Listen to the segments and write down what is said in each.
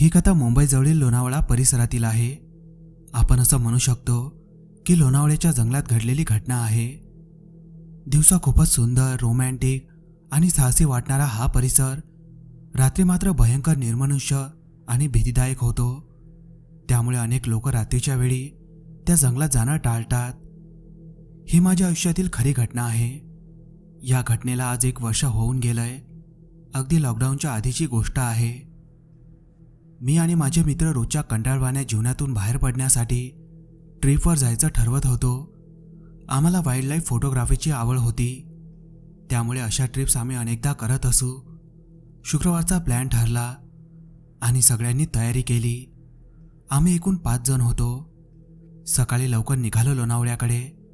ही कथा मुंबईजवळील लोणावळा परिसरातील आहे. आपण असं म्हणू शकतो की लोणावळ्याच्या जंगलात घडलेली घटना आहे. दिवसा खूपच सुंदर रोमॅन्टिक आणि साहसी वाटणारा हा परिसर रात्री मात्र भयंकर निर्मनुष्य आणि भीतीदायक होतो. त्यामुळे अनेक लोक रात्रीच्या वेळी त्या जंगलात जाणं टाळतात. ही माझ्या आयुष्यातील खरी घटना आहे. या घटनेला आज एक वर्ष होऊन गेलंय. अगदी लॉकडाऊनच्या आधीची गोष्ट आहे. मी आणि माझे मित्र रोजच्या कंटाळवाण्या जीवनातून बाहेर पडण्यासाठी ट्रिपवर जायचं ठरवत होतो. आम्हाला वाईल्डलाईफ फोटोग्राफीची आवड होती. त्यामुळे अशा ट्रिप्स आम्ही अनेकदा करत असू. शुक्रवारचा प्लॅन ठरला आणि सगळ्यांनी तयारी केली. आम्ही एकूण पाच जण होतो. सकाळी लवकर निघालो लोणावळ्याकडे.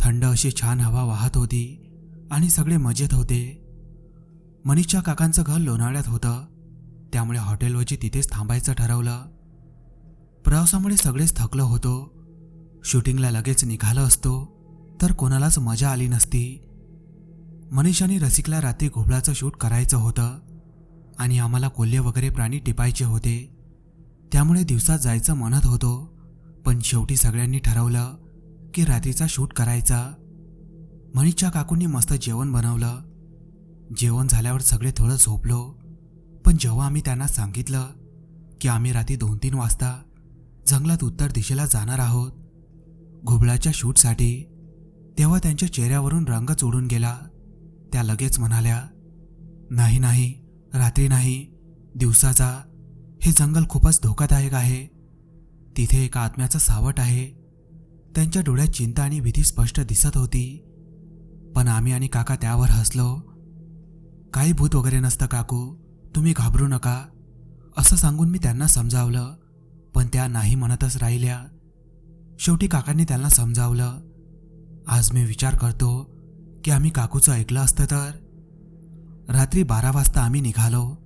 थंड अशी छान हवा वाहत होती आणि सगळे मजेत होते. मनीषच्या काकांचं घर लोणावळ्यात होतं. त्यामुळे हॉटेलवरची तिथेच थांबायचं ठरवलं. प्रवासामुळे सगळेच थकलो होतो. शूटिंगला लगेच निघालं असतो तर कोणालाच मजा आली नसती. मनीष आणि रसिकला रात्री घोबळाचं शूट करायचं होतं आणि आम्हाला कोल्हे वगैरे प्राणी टिपायचे होते. त्यामुळे दिवसात जायचं म्हणत होतो पण शेवटी सगळ्यांनी ठरवलं की रात्रीचा शूट करायचा. मनीषच्या काकूंनी मस्त जेवण बनवलं. जेवण झाल्यावर सगळे थोडं झोपलो. पण जेव्हा आम्ही त्यांना सांगितलं की आम्ही रात्री दोन तीन वाजता जंगलात उत्तर दिशेला जाणार आहोत घुबळाच्या शूटसाठी तेव्हा त्यांच्या चेहऱ्यावरून रंगच उडून गेला. त्या लगेच म्हणाल्या नाही नाही रात्री नाही दिवसाचा हे जंगल खूपच धोकादायक आहे. तिथे एका आत्म्याचं सावट आहे. त्यांच्या डोळ्यात चिंता आणि भीती स्पष्ट दिसत होती. पण आम्ही आणि काका त्यावर हसलो. काही भूत वगैरे नसतं काकू. तुम्ही घाबरू नका. असं सांगून मी त्यांना समजावलं. पण त्या नाही म्हणतच राहिल्या. शेवटी काकांनी त्यांना समजावलं. आज मी विचार करतो की आम्ही काकूचं ऐकलं असतं तर? रात्री बारा वाजता आम्ही निघालो.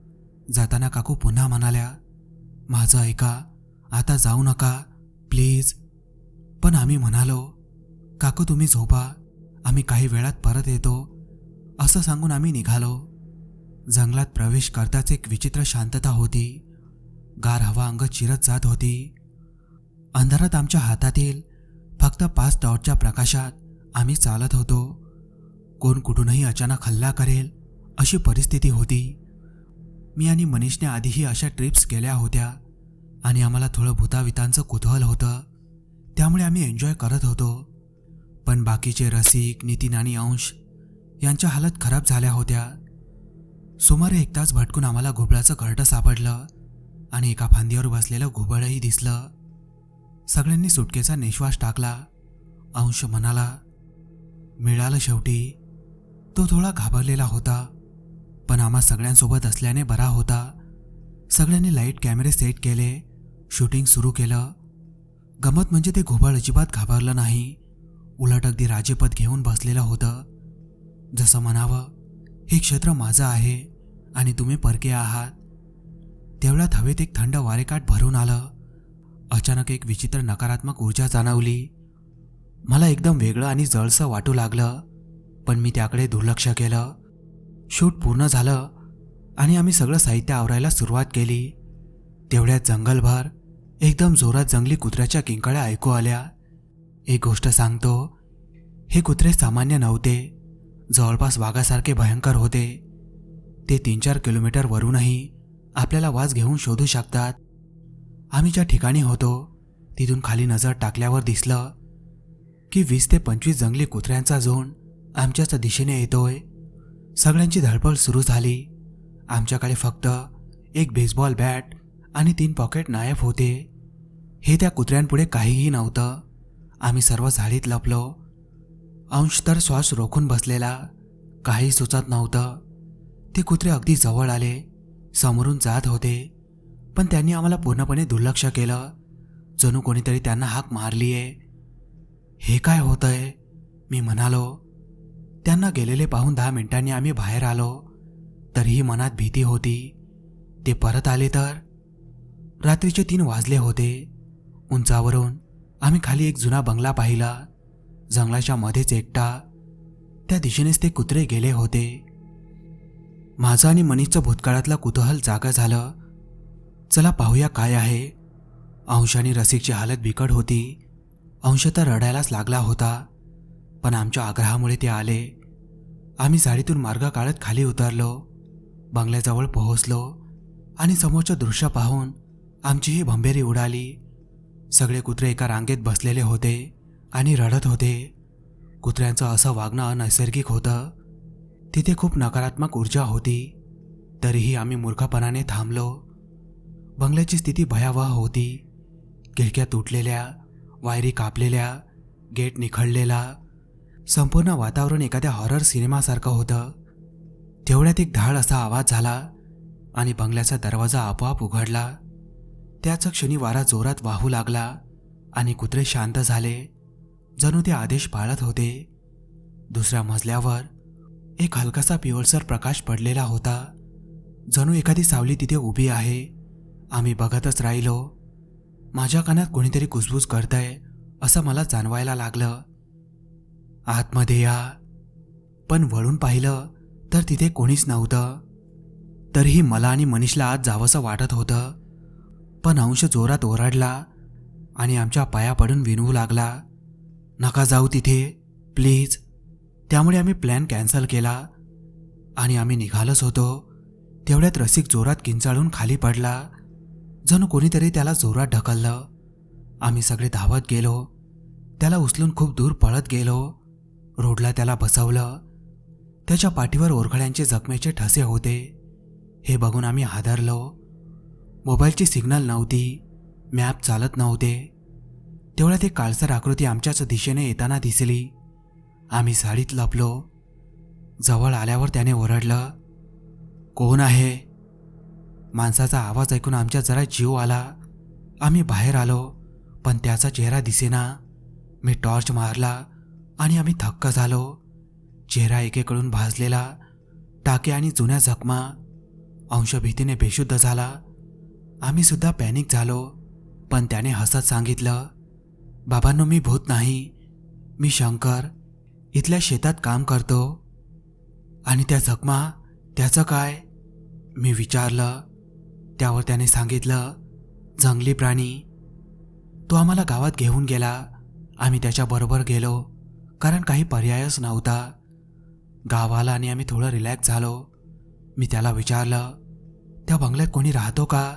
जाताना काकू पुन्हा म्हणाल्या माझं ऐका आता जाऊ नका प्लीज. पण आम्ही म्हणालो काकू तुम्ही झोपा आम्ही काही वेळात परत येतो. असं सांगून आम्ही निघालो. जंगलात प्रवेश करताच एक विचित्र शांतता होती. गार हवा अंग चिरत जात होती. अंधारात आमच्या हातातील फक्त पाच टॉर्चच्या प्रकाशात आम्ही चालत होतो. कोण कुठूनही अचानक हल्ला करेल अशी परिस्थिती होती. मी आणि मनीषने आधीही अशा ट्रिप्स केल्या होत्या आणि आम्हाला थोडं भूतावितांचं कुतूहल होतं. त्यामुळे आम्ही एन्जॉय करत होतो. पण बाकीचे रसिक नितीन आणि अंश यांच्या हालत खराब झाल्या होत्या. सुमारे एक तास भटकून आम्हाला घुबळाचं घरटं सापडलं आणि एका फांदीवर बसलेलं घुबळही दिसलं. सगळ्यांनी सुटकेचा निश्वास टाकला. अंश म्हणाला मिळालं शेवटी. तो थोडा घाबरलेला होता पण आम्हा सगळ्यांसोबत असल्याने बरा होता. सगळ्यांनी लाइट कॅमेरे सेट केले शूटिंग सुरू केलं. गमत म्हणजे ते घुबळ अजिबात घाबरलं नाही. उलट अगदी राजेपद घेऊन बसलेलं होतं. जसं म्हणावं हे क्षेत्र माझं आहे. आणि तुम्ही परके आहात. तेवढ्यात हवेत एक थंड वारेकाट भरून आलं. अचानक एक विचित्र नकारात्मक ऊर्जा जाणवली. मला एकदम वेगळं आणि जळसं वाटू लागलं पण मी त्याकडे दुर्लक्ष केलं. शूट पूर्ण झालं आणि आम्ही सगळं साहित्य आवरायला सुरुवात केली. तेवढ्यात जंगलभर एकदम जोरात जंगली कुत्र्याच्या किंकाळ्या ऐकू आल्या. एक गोष्ट सांगतो हे कुत्रे सामान्य नव्हते. जवळपास वाघासारखे भयंकर होते. ते तीन चार किलोमीटर वरूनही आपल्याला वास घेऊन शोधू शकतात. आम्ही ज्या ठिकाणी होतो तिथून खाली नजर टाकल्यावर दिसलं की वीस ते पंचवीस जंगली कुत्र्यांचा झोन आमच्याच दिशेने येतोय. सगळ्यांची धडपड सुरू झाली. आमच्याकडे फक्त एक बेसबॉल बॅट आणि तीन पॉकेट नायफ होते. हे त्या कुत्र्यांपुढे काहीही नव्हतं. आम्ही सर्व झाडीत लपलो. अंश तर श्वास रोखून बसलेला. काही सुचत नव्हतं. ते कुत्रे अगदी जवळ आले समोरून जात होते. पण त्यांनी आम्हाला पूर्णपणे दुर्लक्ष केलं. जणू कोणीतरी त्यांना हाक मारली आहे हे काय होतंय? मी म्हणालो. त्यांना गेलेले पाहून दहा मिनिटांनी आम्ही बाहेर आलो. तरीही मनात भीती होती. ते परत आले तर? रात्रीचे तीन वाजले होते. उंचावरून आम्ही खाली एक जुना बंगला पाहिला. जंगलाच्या मध्येच एकटा. त्या दिशेनेच ते कुत्रे गेले होते. माझं आणि मनीषचं भूतकाळातलं कुतूहल जागा झालं. चला पाहूया काय आहे. अंशाने रसिकची हालत बिकट होती. अंश तर रडायलाच लागला होता पण आमच्या आग्रहामुळे ते आले. आम्ही झाडीतून मार्ग काढत खाली उतरलो बंगल्याजवळ पोहोचलो आणि समोरचं दृश्य पाहून आमची ही भंबेरी उडाली. सगळे कुत्रे एका रांगेत बसलेले होते आणि रडत होते. कुत्र्यांचं असं वागणं अनैसर्गिक होतं. तिथे खूप नकारात्मक ऊर्जा होती. तरीही आम्ही मूर्खपणाने थांबलो. बंगल्याची स्थिती भयावह होती. खिडक्या तुटलेल्या वायरी कापलेल्या गेट निखळलेला संपूर्ण वातावरण एखाद्या हॉरर सिनेमासारखं होतं. तेवढ्यात एक धाड असा आवाज झाला आणि बंगल्याचा दरवाजा आपोआप उघडला. त्याच क्षणी वारा जोरात वाहू लागला आणि कुत्रे शांत झाले. जणू ते आदेश पाळत होते. दुसऱ्या मजल्यावर एक हलकासा पिवळसर प्रकाश पडलेला होता. जणू एखादी सावली तिथे उभी आहे. आम्ही बघतच राहिलो. माझ्या कानात कोणीतरी कुसबूस करतंय असं मला जाणवायला लागलं. आतमध्ये या. पण वळून पाहिलं तर तिथे कोणीच नव्हतं. तरीही मला आणि मनीषला आत जावंसं वाटत होतं. पण अंश जोरात ओरडला आणि आमच्या पाया पडून विनवू लागला. नका जाऊ तिथे प्लीज. त्यामुळे आम्ही प्लॅन कॅन्सल केला. आणि आम्ही निघालच होतो. तेवढ्यात रसिक जोरात किंचाळून खाली पडला. जणू कोणीतरी त्याला जोरात ढकललं. आम्ही सगळे धावत गेलो. त्याला उचलून खूप दूर पळत गेलो. रोडला त्याला बसवलं. त्याच्या पाठीवर ओरखड्यांचे जखमेचे ठसे होते. हे बघून आम्ही हादरलो. मोबाईलची सिग्नल नव्हती. मॅप चालत नव्हते. तेवढ्यात एक काळसर आकृती आमच्याच दिशेने येताना दिसली. आम्ही साडीत लपलो. जवळ आल्यावर त्याने ओरडलं कोण आहे? माणसाचा आवाज ऐकून आमच्या जरा जीव आला. आम्ही बाहेर आलो पण त्याचा चेहरा दिसेना. मी टॉर्च मारला आणि आम्ही थक्क झालो. चेहरा एकेकडून भाजलेला टाके आणि जुन्या जखमा. अंश भीतीने बेशुद्ध झाला. आम्ही सुद्धा पॅनिक झालो पण त्याने हसत सांगितलं बाबांनो मी भूत नाही. मी शंकर इथल्या शेतात काम करतो. आणि त्या जखमा त्याचं काय? मी विचारलं. त्यावर त्याने सांगितलं जंगली प्राणी. तो आम्हाला गावात घेऊन गेला. आम्ही त्याच्याबरोबर गेलो कारण काही पर्यायच नव्हता. गावाला आणि आम्ही थोडं रिलॅक्स झालो. मी त्याला विचारलं त्या बंगल्यात कोणी राहतो का?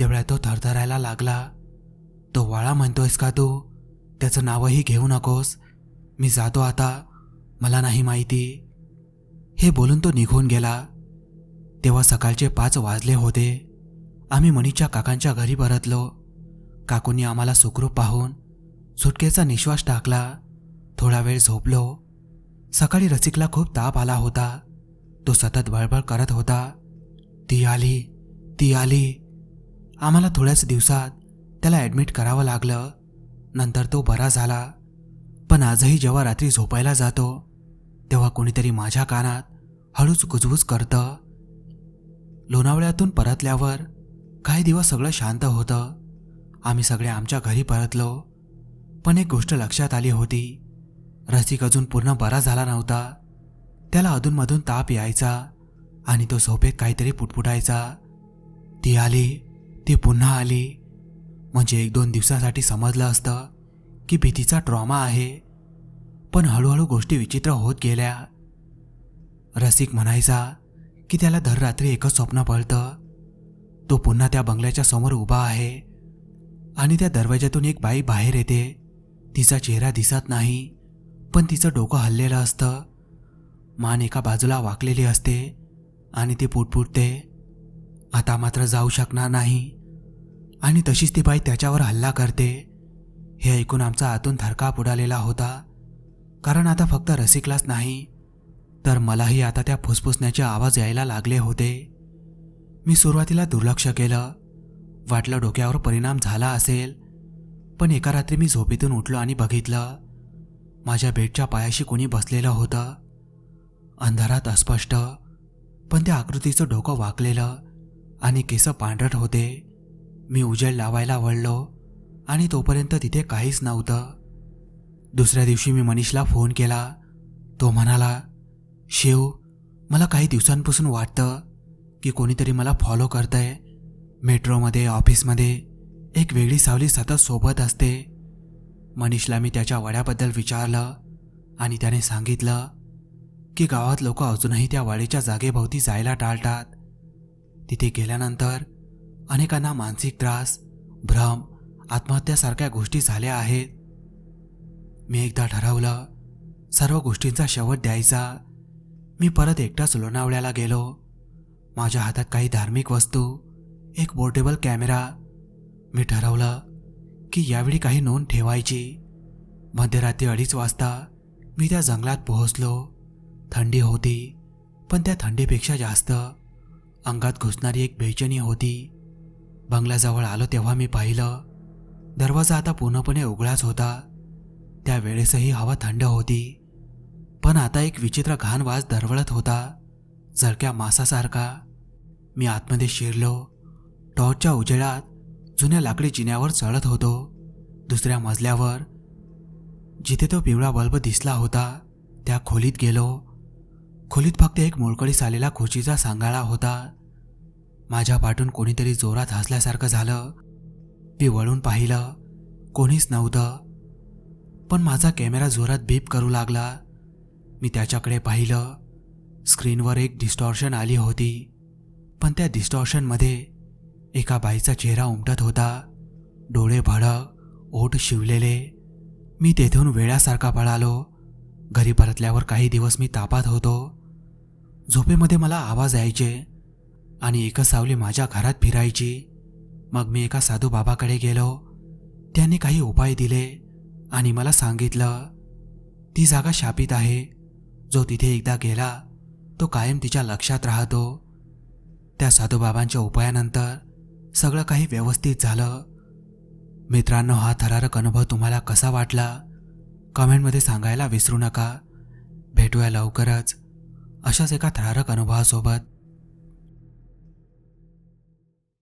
तेवढ्या तो थरथरायला लागला. तो वाळा म्हणतोयस का तू? त्याचं नावही घेऊ नकोस. मी जातो आता. मला नाही माहिती. हे बोलून तो निघून गेला. तेव्हा सकाळचे पाच वाजले होते. आम्ही मणीच्या काकांच्या घरी परतलो. काकूंनी आम्हाला सुखरूप पाहून सुटकेचा निश्वास टाकला. थोडा वेळ झोपलो. सकाळी रसिकला खूप ताप आला होता. तो सतत बळबळ करत होता. ती आली ती आली. आम्हाला थोड्याच दिवसात त्याला ॲडमिट करावं लागलं. नंतर तो बरा झाला. पण आजही जेव्हा रात्री झोपायला जातो तेव्हा कोणीतरी माझ्या कानात हळूच कुजबूज करतं. लोणावळ्यातून परतल्यावर काही दिवस सगळं शांत होतं. आम्ही सगळे आमच्या घरी परतलो. पण एक गोष्ट लक्षात आली होती. रसिक अजून पूर्ण बरा झाला नव्हता. त्याला अधूनमधून ताप यायचा आणि तो झोपेत काहीतरी पुटपुटायचा. ती आली ती पुन्हा आली. म्हणजे एक दोन दिवसासाठी समजलं असतं. की भीतीचा ट्रॉमा आहे. पण हळूहळू गोष्टी विचित्र होत गेल्या. रसिक म्हणायचा की त्याला दर रात्री एकच स्वप्न पडतं तो पुन्हा त्या बंगल्याच्या समोर उभा आहे. आणि त्या दरवाज्यातून एक बाई बाहेर येते. तिचा चेहरा दिसत नाही पण तिचं डोकं हललेलं असतं. मान एका बाजूला वाकलेली असते आणि ती पुटपुटते आता मात्र जाऊ शकणार नाही. आणि तशीच ती बाई त्याच्यावर हल्ला करते. हे ऐकून आमचा आतून थरकाप उडालेला होता. कारण आता फक्त रसिकलाच नाही तर मलाही आता त्या फुसफुसण्याचे आवाज यायला लागले होते. मी सुरुवातीला दुर्लक्ष केलं. वाटलं डोक्यावर परिणाम झाला असेल पण एका रात्री मी झोपेतून उठलो आणि बघितलं माझ्या बेडच्या पायाशी कोणी बसलेलं होतं. अंधारात अस्पष्ट पण त्या आकृतीचं डोकं वाकलेलं आणि केस पांढरट होते. मी उजेड लावायला वळलो. आणि तोपर्यंत तिथे काहीच नव्हतं. दुसऱ्या दिवशी मी मनीषला फोन केला. तो म्हणाला शिव मला काही दिवसांपासून वाटतं की कोणीतरी मला फॉलो करतंय. मेट्रोमध्ये ऑफिसमध्ये एक वेगळी सावली सतत सोबत असते. मनीषला मी त्याच्या वड्याबद्दल विचारलं आणि त्याने सांगितलं की गावात लोक अजूनही त्या वाडीच्या जागेभोवती जायला टाळतात. तिथे गेल्यानंतर अनेकांना मानसिक त्रास भ्रम आत्महत्यासारख्या गोष्टी झाल्या आहेत. मी एकदा ठरवलं सर्व गोष्टींचा शेवट द्यायचा. मी परत एकटाच लोणावळ्याला गेलो. माझ्या हातात काही धार्मिक वस्तू एक पोर्टेबल कॅमेरा. मी ठरवलं की यावेळी काही नोंद ठेवायची. मध्यरात्री अडीच वाजता मी त्या जंगलात पोहोचलो. थंडी होती पण त्या थंडीपेक्षा जास्त. अंगात घुसणारी एक बेचनी होती. बंगल्याजवळ आलो तेव्हा मी पाहिलं दरवाजा आता पूर्णपणे उघडाच होता. त्या वेळेसही हवा थंड होती. पण आता एक विचित्र घाण वास दरवळत होता जळक्या मासासारखा. मी आतमध्ये शिरलो. टॉर्चच्या उजेडात जुन्या लाकडी जिन्यावर चढत होतो. दुसऱ्या मजल्यावर जिथे तो पिवळा बल्ब दिसला होता त्या खोलीत गेलो. खोलीत फक्त एक मोळकळीस आलेला खुर्चीचा सांगाळा होता. माझ्या पाठून कोणीतरी जोरात हसल्यासारखं झालं. मी वळून पाहिलं. कोणीच नव्हतं. पण माझा कॅमेरा जोरात बीप करू लागला. मी त्याच्याकडे पाहिलं. स्क्रीनवर एक डिस्टॉर्शन आली होती. पण त्या डिस्टॉर्शनमध्ये एका बाईचा चेहरा उमटत होता. डोळे भडक ओठ शिवलेले. मी तेथून वेळासारखा पळालो. घरी परतल्यावर काही दिवस मी तापात होतो. झोपेमध्ये मला आवाज यायचे आणि एकच सावली माझ्या घरात फिरायची. मग मी एका साधू बाबाकडे गेलो. त्यांनी काही उपाय दिले आणि मला सांगितलं ती जागा शापित आहे. जो तिथे एकदा गेला तो कायम तिच्या लक्षात राहतो. त्या साधूबाबांच्या उपायानंतर सगळं काही व्यवस्थित झालं. मित्रांनो हा थरारक अनुभव तुम्हाला कसा वाटला? कमेंटमध्ये सांगायला विसरू नका. भेटूया लवकरच. अशाच एका थरारक अनुभवासोबत.